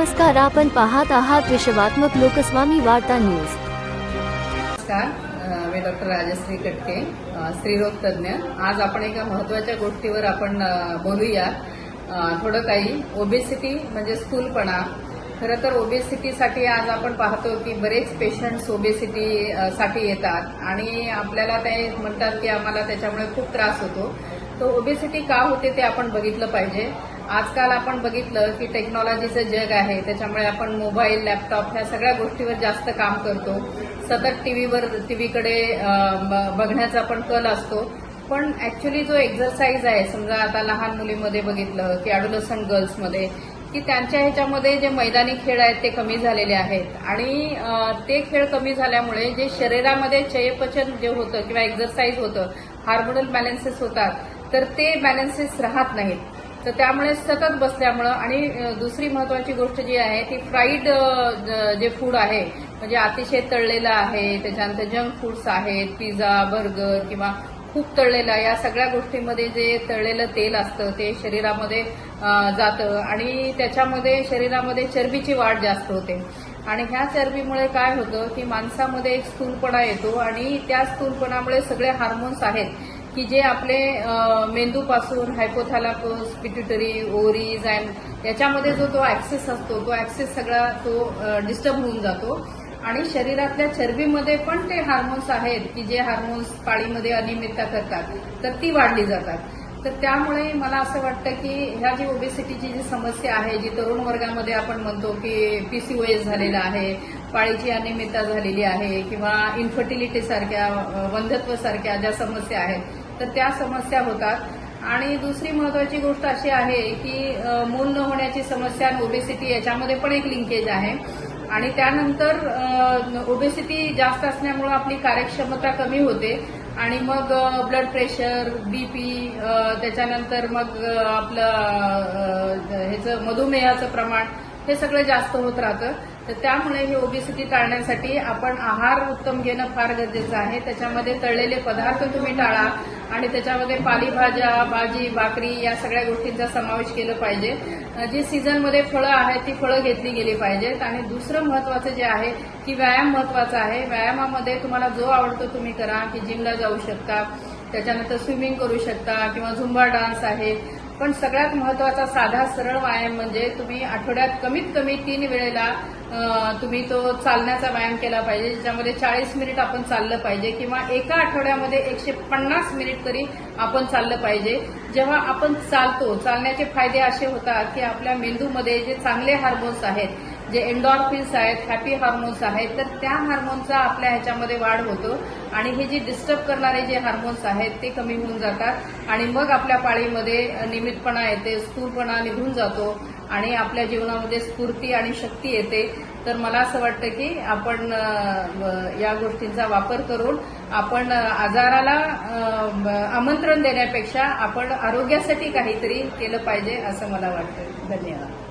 नमस्कार आपण पाहत आहात विश्वात्मक लोकस्वामी वार्ता न्यूज. नमस्कार मी डॉक्टर राजश्री कटके स्त्रीरोग तज्ज्ञ आज आपण एका महत्त्वाच्या गोष्टीवर आपण बोलूया थोडं काही ओबेसिटी म्हणजे स्थूलपणा. खरं तर ओबेसिटीसाठी आज आपण पाहतो की बरेच पेशंट्स ओबेसिटी साठी येतात. आणि आपल्याला ते म्हणतात की आम्हाला त्याच्यामुळे खूप त्रास होतो. तर ओबेसिटी का होते ते आपण बघितलं पाहिजे. आजकाल आपण बघितलं की टेक्नॉलॉजीचं जग आहे त्याच्यामुळे आपण मोबाईल लॅपटॉप ह्या सगळ्या गोष्टीवर जास्त काम करतो. सतत टीव्हीवर टीव्हीकडे बघण्याचा पण कल असतो. पण ऍक्च्युली जो एक्झरसाईज आहे समजा आता लहान मुलीमध्ये बघितलं की ॲडोलसन गर्ल्समध्ये की त्यांच्या ह्याच्यामध्ये जे मैदानी खेळ आहेत ते कमी झालेले आहेत. आणि ते खेळ कमी झाल्यामुळे जे शरीरामध्ये चयपचन जे होतं किंवा एक्झरसाईज होतं हार्मोनल बॅलन्सेस होतात तर ते बॅलन्सेस राहत नाहीत. तर त्यामुळे सतत बसल्यामुळं आणि दुसरी महत्वाची गोष्ट जी आहे ती फ्राईड जे फूड आहे म्हणजे अतिशय तळलेलं आहे त्याच्यानंतर जंक फूड्स आहेत पिझ्झा बर्गर किंवा खूप तळलेला या सगळ्या गोष्टींमध्ये जे तळलेलं तेल असतं ते शरीरामध्ये जातं आणि त्याच्यामध्ये शरीरामध्ये चरबीची वाढ जास्त होते. आणि ह्या चरबीमुळे काय होतं की माणसामध्ये एक स्थूलपणा येतो आणि त्या स्थूलपणामुळे सगळे हार्मोन्स आहेत की जे आपले मेंदूपासून हायपोथॅलापस पिट्युटरी ओरीज अँड याच्यामध्ये जो तो ऍक्सेस असतो तो ऍक्सेस सगळा तो डिस्टर्ब होऊन जातो. आणि शरीरातल्या चरबीमध्ये पण ते हार्मोन्स आहेत की जे हार्मोन्स पाळीमध्ये अनियमितता करतात तर ती वाढली जातात. तर त्यामुळे मला असं वाटतं की ह्या जी ओबेसिटीची जी समस्या आहे जी तरुण वर्गामध्ये आपण म्हणतो की पीसीओएस झालेला आहे पाळीची अनियमितता झालेली आहे किंवा इन्फर्टिलिटीसारख्या वंधत्वसारख्या ज्या समस्या आहेत तर त्या समस्या होतात. आणि दुसरी महत्वाची गोष्ट अशी आहे की मूल न होण्याची समस्या आणि ओबेसिटी याच्यामध्ये पण एक लिंकेज आहे. आणि त्यानंतर ओबेसिटी जास्त असल्यामुळं आपली कार्यक्षमता कमी होते. आणि मग ब्लड प्रेशर बीपी त्याच्यानंतर मग आपलं ह्याचं मधुमेहाचं प्रमाण हे सगळं जास्त होत राहतं. तर त्यामुळे ही ओबेसिटी टाळण्यासाठी आपण आहार उत्तम घेणं फार गरजेचं आहे. त्याच्यामध्ये तळलेले पदार्थ तुम्ही टाळा आणि त्याच्यामध्ये पालेभाज्या भाजी भाकरी या सगळ्या गोष्टींचा समावेश केला पाहिजे. जी सीझनमध्ये फळं आहेत ती फळं घेतली गेली पाहिजेत. आणि दुसरं महत्वाचं जे आहे की व्यायाम महत्त्वाचा आहे. व्यायामामध्ये तुम्हाला जो आवडतो तुम्ही करा की जिमला जाऊ शकता त्याच्यानंतर स्विमिंग करू शकता किंवा झुंबा डान्स आहे. पण सगळ्यात महत्त्वाचा साधा सरळ व्यायाम म्हणजे तुम्ही आठवड्यात कमीत कमी तीन वेळेला तुम्ही तो चालण्याचा व्यायाम केला पाहिजे ज्याच्यामध्ये चाळीस मिनिट आपण चाललं पाहिजे किंवा एका आठवड्यामध्ये एकशे पन्नास मिनिट तरी आपण चाललं पाहिजे. जेव्हा आपण चालतो चालण्याचे फायदे असे होतात की आपल्या मेंदूमध्ये जे चांगले हार्मोन्स आहेत जे एन्डॉर्फिन्स आहेत हॅपी हार्मोन्स आहेत तर त्या हार्मोनचा आपल्या ह्याच्यामध्ये वाढ होतो. आणि हे जे डिस्टर्ब करणारे जे हार्मोन्स आहेत ते कमी होऊन जातात. आणि मग आपल्या पाळीमध्ये नियमितपणा येते स्थूरपणा निघून जातो. आणि आपल्या जीवनामध्ये स्फूर्ती आणि शक्ती येते. तर मला असं वाटतं की आपण या गोष्टींचा वापर करून आपण आजाराला आमंत्रण देण्यापेक्षा आपण आरोग्यासाठी काहीतरी केलं पाहिजे असं मला वाटतं. धन्यवाद.